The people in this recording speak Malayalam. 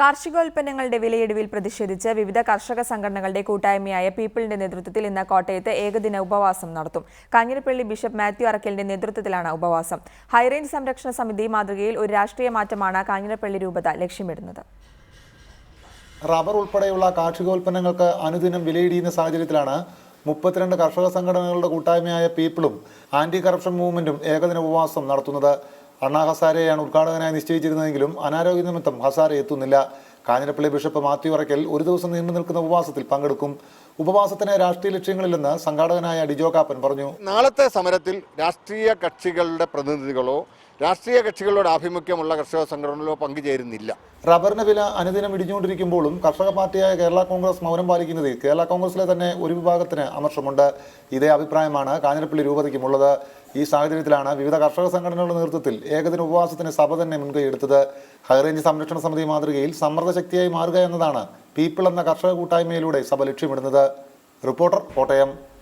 കാർഷികോൽപ്പന്നങ്ങളുടെ വിലയിടിവിൽ പ്രതിഷേധിച്ച് വിവിധ കർഷക സംഘടനകളുടെ കൂട്ടായ്മയായ പീപ്പിളിന്റെ നേതൃത്വത്തിൽ ഇന്ന് കോട്ടയത്ത് ഏകദിന ഉപവാസം നടത്തും. കാഞ്ഞിരപ്പള്ളി ബിഷപ്പ് മാത്യു അറക്കലിന്റെ നേതൃത്വത്തിലാണ് ഉപവാസം. ഹൈറേഞ്ച് സംരക്ഷണ സമിതി മാതൃകയിൽ ഒരു രാഷ്ട്രീയ മാറ്റമാണ് കാഞ്ഞിരപ്പള്ളി രൂപത ലക്ഷ്യമിടുന്നത്. റബ്ബർ ഉൾപ്പെടെയുള്ള കാർഷികോൽപ്പന്നങ്ങൾക്ക് അനുദിനം വിലയിടിയുന്ന സാഹചര്യത്തിലാണ് മുപ്പത്തിരണ്ട് കർഷക സംഘടനകളുടെ കൂട്ടായ്മയായ പീപ്പിളും ആന്റി കറപ്ഷൻ മൂവ്മെന്റും ഏകദിന ഉപവാസം നടത്തുന്നത്. അണ്ണാ ഹസാരെയാണ് ഉദ്ഘാടകനായി നിശ്ചയിച്ചിരുന്നതെങ്കിലും അനാരോഗ്യ നിമിത്തം ഹസാരെ എത്തുന്നില്ല. കാഞ്ഞിരപ്പള്ളി ബിഷപ്പ് മാത്യു അറയ്ക്കൽ ഒരു ദിവസം നീണ്ടു നിൽക്കുന്ന ഉപവാസത്തിൽ പങ്കെടുക്കും. ഉപവാസത്തിന് രാഷ്ട്രീയ ലക്ഷ്യങ്ങളില്ലെന്ന് സംഘാടകനായ ഡിജോ കാപ്പൻ പറഞ്ഞു. നാളത്തെ സമരത്തിൽ രാഷ്ട്രീയ കക്ഷികളുടെ പ്രതിനിധികളോ രാഷ്ട്രീയ കക്ഷികളുടെ ആഭിമുഖ്യമുള്ള കർഷക സംഘടനകളോ പങ്കുചേരുന്നില്ല. റബ്ബറിന് വില അനുദിനം ഇടിഞ്ഞുകൊണ്ടിരിക്കുമ്പോഴും കർഷക പാർട്ടിയായ കേരള കോൺഗ്രസ് മൗനം പാലിക്കുന്നതിൽ കേരള കോൺഗ്രസിലെ തന്നെ ഒരു വിഭാഗത്തിന് അമർഷമുണ്ട്. ഇതേ അഭിപ്രായമാണ് കാഞ്ഞിരപ്പള്ളി രൂപതയ്ക്കുമുള്ളത്. ഈ സാഹചര്യത്തിലാണ് വിവിധ കർഷക സംഘടനകളുടെ നേതൃത്വത്തിൽ ഏകദിന ഉപവാസത്തിന് സഭ തന്നെ മുൻകൈയെടുത്തത്. ഹൈറേഞ്ച് സംരക്ഷണ സമിതി മാതൃകയിൽ സമ്മർദ്ദ ശക്തിയായി മാറുക എന്നതാണ് പീപ്പിൾ എന്ന കർഷക കൂട്ടായ്മയിലൂടെ സഭ ലക്ഷ്യമിടുന്നത്. റിപ്പോർട്ടർ കോട്ടയം.